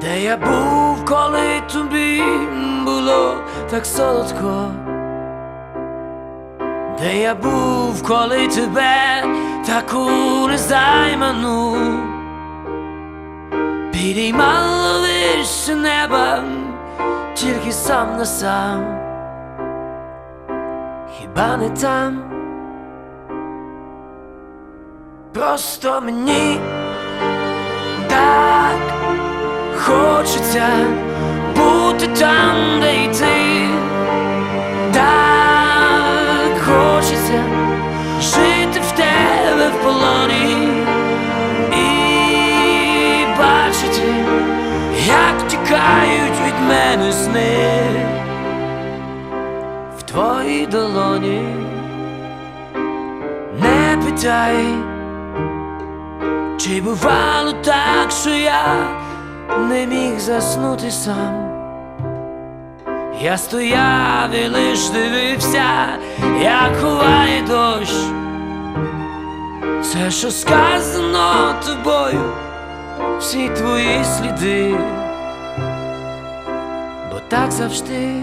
Де я був, коли тобі було так солодко? Де я був, коли тебе таку незайману Підіймало вище неба, тільки сам на сам, хіба не там? Просто мені хочеться бути там, де й ти так хочеться жити в тебе в полоні і бачити, як тікають від мене сни в твоїй долоні. Не питай, чи бувало так, що я не міг заснути сам. Я стояв і лиш дивився, як ховає дощ. Все, що сказано тобою, всі твої сліди, бо так завжди.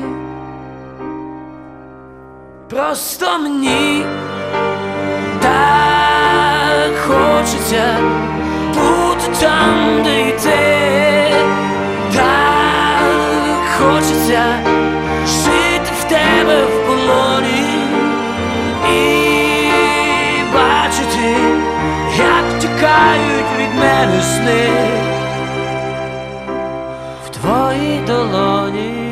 Просто мені мене сни в твоїй долоні.